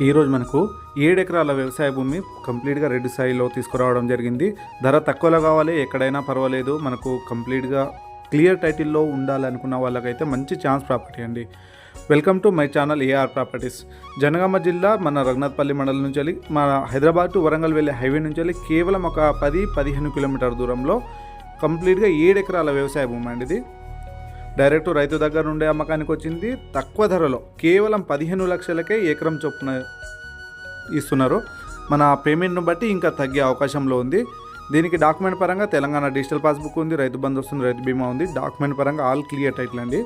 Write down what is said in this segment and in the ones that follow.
ఈరోజు మనకు ఏడు ఎకరాల వ్యవసాయ భూమి కంప్లీట్గా రెడ్ స్థాయిలో తీసుకురావడం జరిగింది. ధర తక్కువలో కావాలి ఎక్కడైనా పర్వాలేదు. మనకు కంప్లీట్గా క్లియర్ టైటిల్లో ఉండాలనుకున్న వాళ్ళకైతే మంచి ఛాన్స్ ప్రాపర్టీ అండి. Welcome to my channel AR properties. Jangaon జిల్లా మన రఘునాథ్పల్లి మండలం నుంచి వెళ్ళి మన హైదరాబాద్ టు వరంగల్ వెళ్ళే హైవే నుంచి వెళ్ళి కేవలం ఒక పది పదిహేను కిలోమీటర్ దూరంలో కంప్లీట్గా ఏడు ఎకరాల వ్యవసాయ భూమి అండి ఇది. డైరెక్ట్ రైతు దగ్గర నుండే అమ్మకానికి వచ్చింది. తక్కువ ధరలో కేవలం పదిహేను లక్షలకే ఎకరం చొప్పున ఇస్తున్నారు. మన పేమెంట్ను బట్టి ఇంకా తగ్గే అవకాశంలో ఉంది. దీనికి డాక్యుమెంట్ పరంగా తెలంగాణ డిజిటల్ పాస్బుక్ ఉంది రైతు బంధు వస్తుంది రైతు బీమా ఉంది. డాక్యుమెంట్ పరంగా ఆల్ క్లియర్ టైటిల్ అండి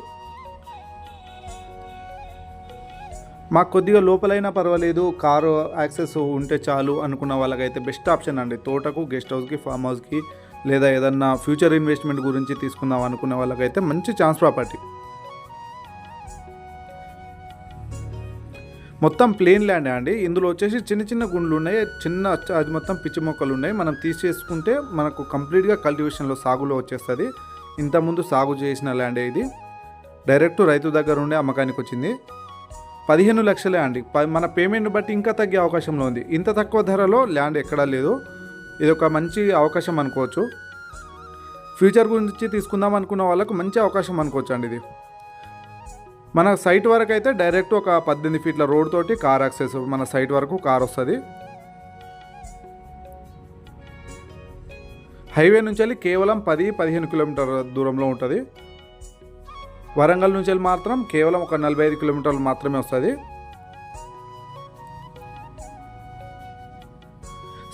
మాకు కొద్దిగా లోపలైనా పర్వాలేదు. కారు యాక్సెస్ ఉంటే చాలు అనుకున్న వాళ్ళకైతే బెస్ట్ ఆప్షన్ అండి. తోటకు గెస్ట్ హౌస్కి ఫామ్ హౌస్కి లేదా ఏదన్నా ఫ్యూచర్ ఇన్వెస్ట్మెంట్ గురించి తీసుకుందాం అనుకునే వాళ్ళకైతే మంచి ఛాన్స్ ప్రాపర్టీ మొత్తం ప్లేన్ ల్యాండ్ అండి. ఇందులో వచ్చేసి చిన్న చిన్న గుండ్లు ఉన్నాయి. చిన్న అది మొత్తం పిచ్చి మొక్కలు ఉన్నాయి. మనం తీసేసుకుంటే మనకు కంప్లీట్గా కల్టివేషన్లో సాగులో వచ్చేస్తుంది. ఇంతకుముందు సాగు చేసిన ల్యాండ్ ఇది. డైరెక్ట్ రైతు దగ్గర ఉండే అమ్మకానికి వచ్చింది. పదిహేను లక్షలే అండి. ప- మన పేమెంట్ బట్టి ఇంకా తగ్గే అవకాశంలో ఉంది. ఇంత తక్కువ ధరలో ల్యాండ్ ఎక్కడా లేదు. ఇది ఒక మంచి అవకాశం అనుకోవచ్చు. ఫ్యూచర్ గురించి తీసుకుందాం అనుకున్న వాళ్ళకు మంచి అవకాశం అనుకోవచ్చు అండి ఇది. మన సైట్ వరకు అయితే డైరెక్ట్ ఒక పద్దెనిమిది ఫీట్ల రోడ్ తోటి కార్ యాక్సెస్ మన సైట్ వరకు కార్ వస్తుంది. హైవే నుంచి వెళ్ళి కేవలం పది పదిహేను కిలోమీటర్ దూరంలో ఉంటుంది. వరంగల్ నుంచి వెళ్ళి మాత్రం కేవలం ఒక నలభై ఐదు కిలోమీటర్లు మాత్రమే వస్తుంది.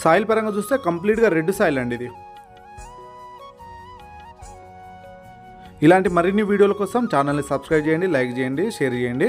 సాయిల్ పరంగా చూస్తే కంప్లీట్గా రెడ్ సాయిల్ అండి ఇది. ఇలాంటి మరిన్ని వీడియోల కోసం ఛానల్ని సబ్స్క్రైబ్ చేయండి లైక్ చేయండి షేర్ చేయండి.